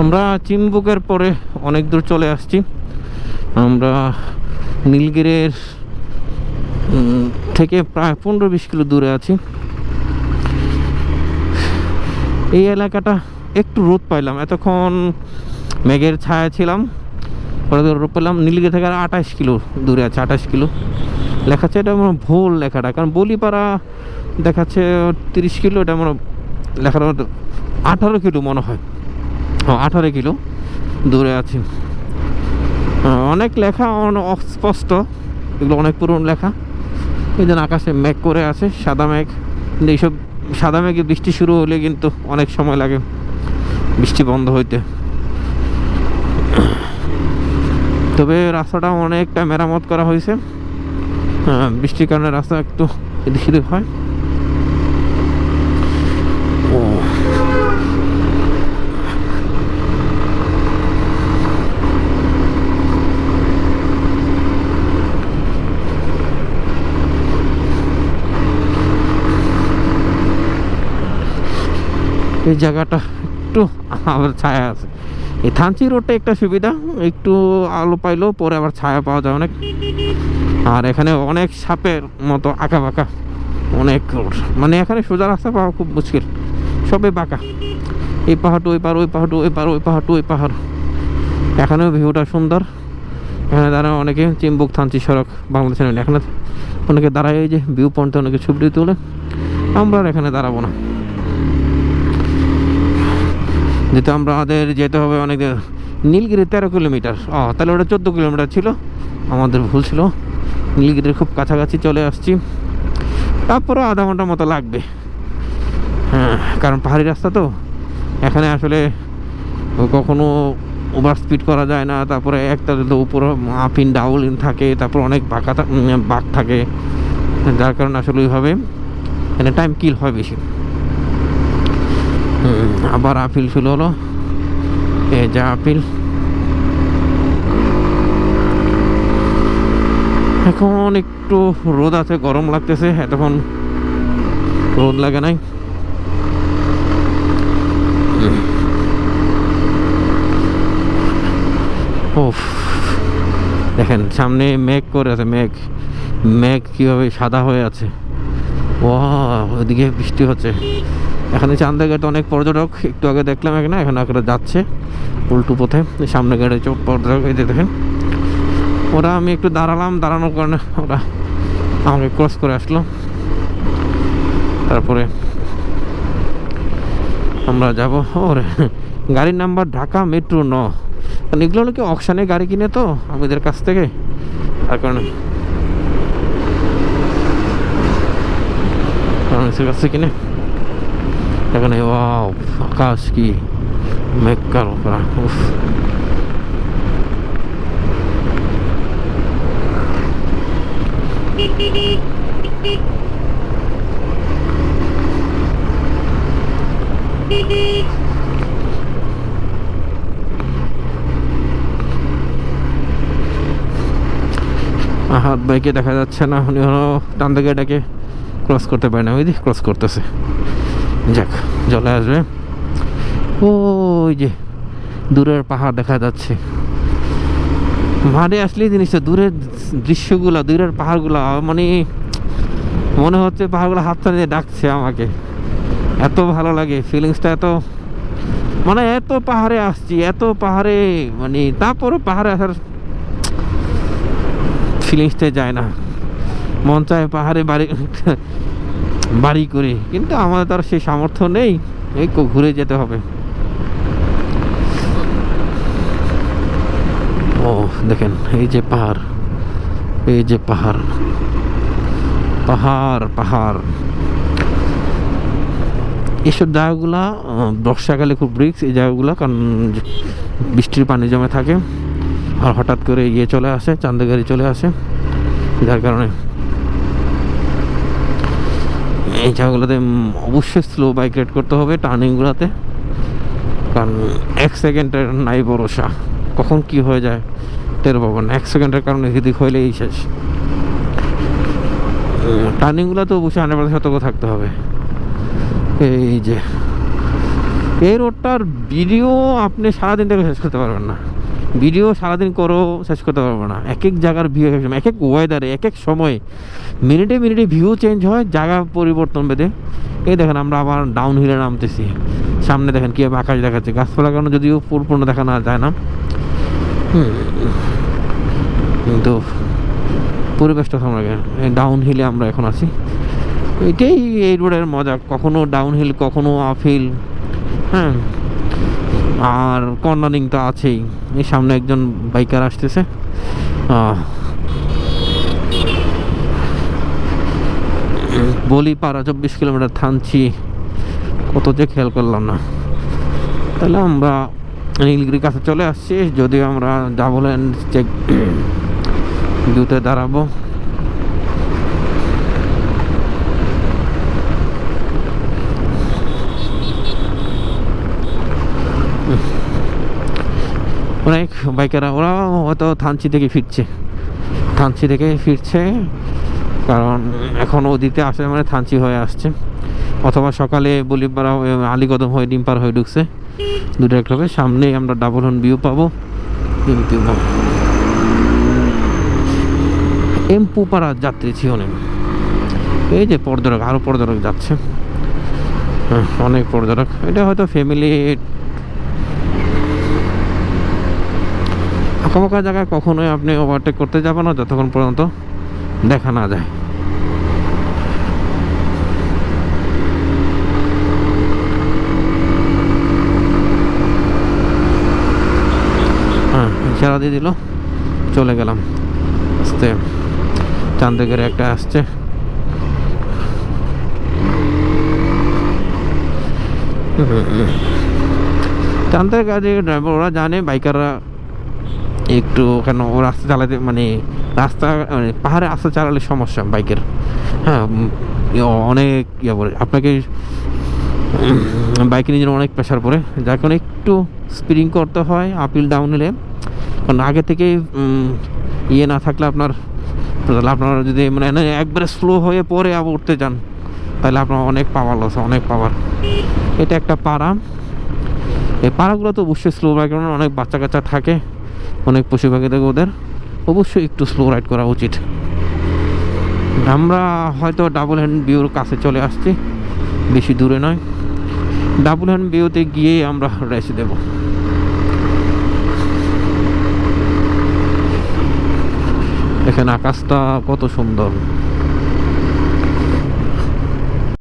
আমরা চিম্বুকের পরে অনেক দূর চলে আসছি। আমরা নীলগিরির থেকে প্রায় পনেরো বিশ কিলো দূরে আছি। এই এলাকাটা একটু রোদ পাইলাম। এতক্ষণ মেঘের ছায়া ছিলাম। পরে রোদ পেলাম। নীলগিরি থেকে আর আঠাশ কিলো দূরে আছে, আঠাশ কিলো। লেখাচ্ছে এটা হয় ভুল লেখাটা। কারণ বলিপাড়া দেখাচ্ছে তিরিশ কিলো, এটা আমার লেখাটা আঠারো কিলো মনে হয়। আঠারো কিলো দূরে আছি। আহ, অনেক লেখা অস্পষ্ট। এগুলো অনেক পুরনো লেখা। এই যেন আকাশে মেঘ করে আছে সাদা মেঘ। এইসব সাদা মেঘে বৃষ্টি শুরু হলে কিন্তু অনেক সময় লাগে বৃষ্টি বন্ধ হইতে। তবে রাস্তাটা অনেকটা মেরামত করা হয়েছে। আহ, বৃষ্টির কারণে রাস্তা একটু এদিক হয় ও এই জায়গাটা একটু আবার ছায়া আছে। এই থানচি রোডটা একটা সুবিধা, একটু আলো পাইলেও পরে আবার ছায়া পাওয়া যায় অনেক। আর এখানে অনেক সাপের মতো আঁকা বাঁকা অনেক মানে এখানে সোজা রাস্তা পাওয়া খুব মুশকিল। সবে বাঁকা। এই পাহাড়টু ওই পাহাড়, ওই পাহাড়টু ওই পাহাড়, ওই পাহাড়টু ওই পাহাড়। এখানেও ভিউটা সুন্দর। এখানে দাঁড়ায় অনেকে চিম্বুক থানচি সড়ক বাংলাদেশের এখানে অনেকে দাঁড়ায় এই যে ভিউ পয়েন্টে অনেকে ছবি তোলে। আমরা এখানে দাঁড়াবো না। আমরা আমাদের যেতে হবে অনেক নীলগিরি তেরো কিলোমিটার। ও তাহলে ওটা চোদ্দ কিলোমিটার ছিল। আমাদের ভুল ছিল। নীলগিরির খুব কাছাকাছি চলে আসছি। তারপরে আধা ঘণ্টার মতো লাগবে। হ্যাঁ কারণ পাহাড়ি রাস্তা তো। এখানে আসলে কখনো ওভার স্পিড করা যায় না। তারপরে একটা তো উপরে আপ ইন থাকে। তারপর অনেক বাঁকা উম, থাকে। যার কারণে আসলে ওইভাবে এখানে টাইম কিল হয় বেশি। আবার আপিল শুরু হলো। এই যে আপিল। এখন একটু রোদ আছে, গরম লাগতেছে, এতক্ষণ রোদ লাগে নাই। দেখেন, সামনে মেঘ করে আছে, মেঘ। মেঘ কীভাবে সাদা হয়ে আছে। ও ওইদিকে বৃষ্টি হচ্ছে। এখানে চান্দা গেটে অনেক পর্যটক, একটু আগে দেখলাম এখানে, এখন আগে যাচ্ছে উল্টো পথে, সামনে গেটে চোখ পর্যটক, এই দেখেন। ওরা আমি একটু দাঁড়ালাম, দাঁড়ানোর কারণে ওরা আমাকে ক্রস করে আসলো। তারপরে আমরা যাব। ওরে, গাড়ির নাম্বার ঢাকা মেট্রো ন। কারণ এগুলো নাকি অকশানে গাড়ি কিনে তো, আমাদের কাছ থেকে। তার কারণে মানুষের কাছ কিনে। এখানে ওয়াও আকাশ কি মেঘ কালো করা উফ হাত বাইকে দেখা যাচ্ছে না, উনি ডান দিকে এটাকে ক্রস করতে পারে না ওই ক্রস করতেছে। যাক চলে আসবে। ওই যে দূরের পাহাড় দেখা যাচ্ছে। মাঠে আসলেই জিনিসটা দূরের দৃশ্যগুলো, দূরের পাহাড়গুলো মানে মনে হচ্ছে পাহাড়গুলো হাতটা দিয়ে ডাকছে আমাকে। এত ভালো লাগে ফিলিংসটা এত মানে এত পাহাড়ে আসছি, এত পাহাড়ে মানে তারপরে পাহাড়ে আসার ফিলিংসটা যায় না। মন চায় পাহাড়ে বাড়ি বাড়ি করে। কিন্তু আমাদের তো আর সেই সামর্থ্য নেই, এই ঘুরে যেতে হবে। ও, দেখেন, এই যে পাহাড়, এই যে পাহাড়। পাহাড় পাহাড়। এইসব জায়গাগুলা বর্ষাকালে খুব রিক্স এই জায়গাগুলো, কারণ বৃষ্টির পানি জমে থাকে। আর হঠাৎ করে ইয়ে চলে আসে চান্দাগাড়ি চলে আসে। যার কারণে এই জায়গাগুলোতে অবশ্যই স্লো বাইক রাইড করতে হবে টার্নিংগুলোতে। কারণ এক সেকেন্ডের নাই ভরসা। কখন কি হয়ে যায় টের পাবো না। এক সেকেন্ডের কারণে এদিক হইলেই শেষ। টার্নিংগুলো তো অবশ্যই হান্ড্রেড সতর্ক থাকতে হবে। এই যে, এই রোডটার ভিডিও আপনি সারাদিন থেকে শেষ করতে পারবেন না। ভিডিও সারাদিন করেও শেষ করতে পারব না। এক এক জায়গার ভিউ এক এক এক এক ওয়েদারে এক এক সময়ে। মিনিটে মিনিটে ভিউ চেঞ্জ হয়, জায়গা পরিবর্তন বেঁধে। এই দেখেন আমরা আবার ডাউন হিলে নামতেছি। সামনে দেখেন কীভাবে আকাশ দেখাচ্ছে। গাছপালা কারণে যদিও পরিপূর্ণ দেখা না যায় না। কিন্তু পরিবেশটা সামনে ডাউন হিলে আমরা এখন আছি। এটাই এই রোডের মজা। কখনো ডাউন হিল কখনো আপ হিল হ্যাঁ আর কর্নারিং তো আছেই। এই সামনে একজন বাইকার আসতেছে। বলি পাড়া চব্বিশ কিলোমিটার থানছি কত যে খেয়াল করলাম না। তাহলে আমরা নীলগিরির কাছে চলে আসছি। যদিও আমরা ডাবল হ্যান্ড চেক জুতে দাঁড়াবো অনেক বাইকাররা ওরা হয়তো থানচি থেকে ফিরছে। থানচি থেকে ফিরছে কারণ এখন ওদিকে আসে মানে থানচি হয়ে আসছে। অথবা সকালে বলিপাড়া আলিকদম হয়ে ডিমপার হয়ে ঢুকছে। দুটো একটা হবে সামনেই আমরা ডাবল হর্ন ভিউ পাবো। এমপি এমপু পাড়া যাত্রী ছিল এই যে পর্যটক আরও পর্যটক যাচ্ছে। হ্যাঁ, অনেক পর্যটক এটা হয়তো ফ্যামিলি আঁকাবাঁকা জায়গায় কখনোই আপনি ওভারটেক করতে যাবেন না, যতক্ষণ পর্যন্ত দেখা না যায়। হ্যাঁ ইশারা দিয়ে দিল, চলে গেলাম। আস্তে, চান্দেগের একটা আসছে। চান্দের কাজে ড্রাইভার ওরা জানে বাইকাররা একটু কেন রাস্তা চালাতে মানে রাস্তা মানে পাহাড়ে রাস্তা চালালে সমস্যা বাইকের। হ্যাঁ অনেক ইয়ে পড়ে আপনাকে বাইকের নিজের অনেক প্রেশার পড়ে। যার কারণে একটু স্পিডিং করতে হয় আপিল ডাউন হলে কারণ আগে থেকে ইয়ে না থাকলে আপনার, তাহলে আপনার যদি মানে একবারে স্লো হয়ে পরে আবার উঠতে যান তাহলে আপনার অনেক পাওয়ার লস অনেক পাওয়ার এটা একটা পাড়া। এই পাড়াগুলো তো অবশ্যই স্লো বাইক অনেক বাচ্চা কাচ্চা থাকে। অনেক পশু পাখি থাকে ওদের। অবশ্যই একটু স্লো রাইড করা উচিত। আমরা হয়তো ডাবল হ্যান্ড বিউর কাছে চলে আসছি। বেশি দূরে নয়। ডাবল হ্যান্ড বিউতে গিয়ে আমরা রেস্ট দেব। এখানে আকাশটা কত সুন্দর।